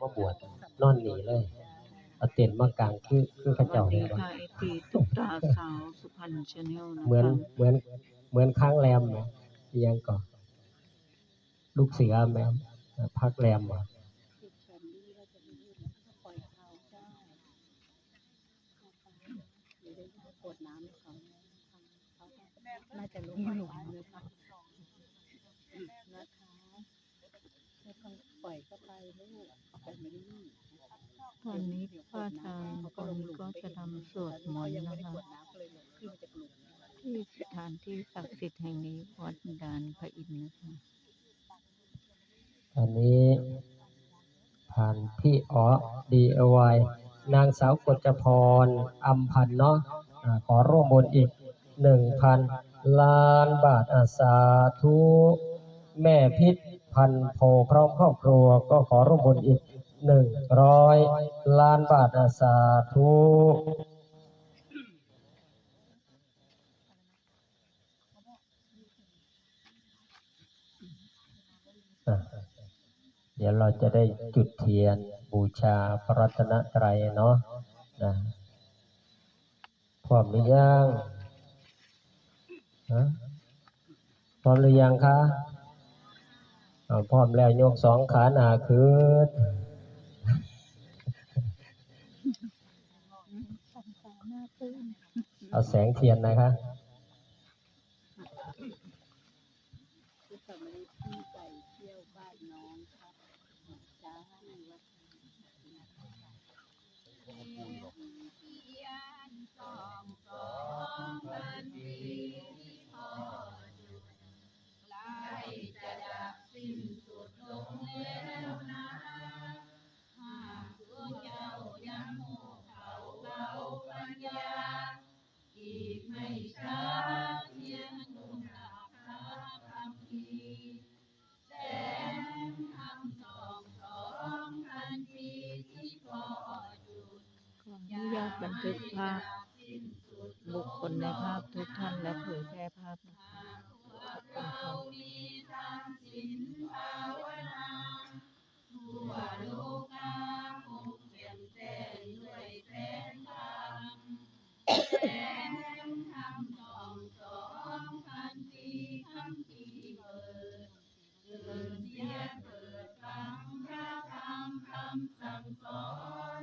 มาบวชนอนหนีเลยเอาเต็นท์มากางคือคือสเขาวัเจ้าสเห็ดีนบ่ค่ะเอฟีตุ๊กตาสาวสุพรรณชาแนลนะคะเหมือนเหมือนเหมือนค้างแรมไหมอิหยังก่อนลูกเสือแม่มพักแรมบ่น่าจะลงหลุมนะคะนะคะไม่ต้องปล่อยเข้าไปลูกปล่อยไม่ได้ ตอนนี้พระอาจารย์กรมก็จะทำสวดมนต์นะคะที่สถานที่ศักดิ์สิทธิ์แห่งนี้วัดดานพระอินทร์นะคะอันนี้ผ่านพี่อ๋อ DIY นางสาวกจพรอัมพันธ์เนาะอ่าขอร่วมบุญอีกหนึ่งพันล้านบาทอาสาธุแม่พิษ พันโพพร้อมครอบครัวก็ขอร่วมบุญอีกหนึ่งร้อยล้านบาทอาสาธุเดี๋ยวเราจะได้จุดเทียนบูชาพระรัตนตรัยเนาะนะพร้อมหรือยังพร้อมหรือยังคะ พร้อมแล้วยกสองขาหนาขึ้นเอาแสงเทียนนะคะที่ สมัยที่ไปเที่ยานน้องครับจ้าวัดขออนุญาตบันทึกภาพ บุคคลในภาพทุกท่านและเผยแพร่ภาพนะคะขอบคุณค่ะนิว ร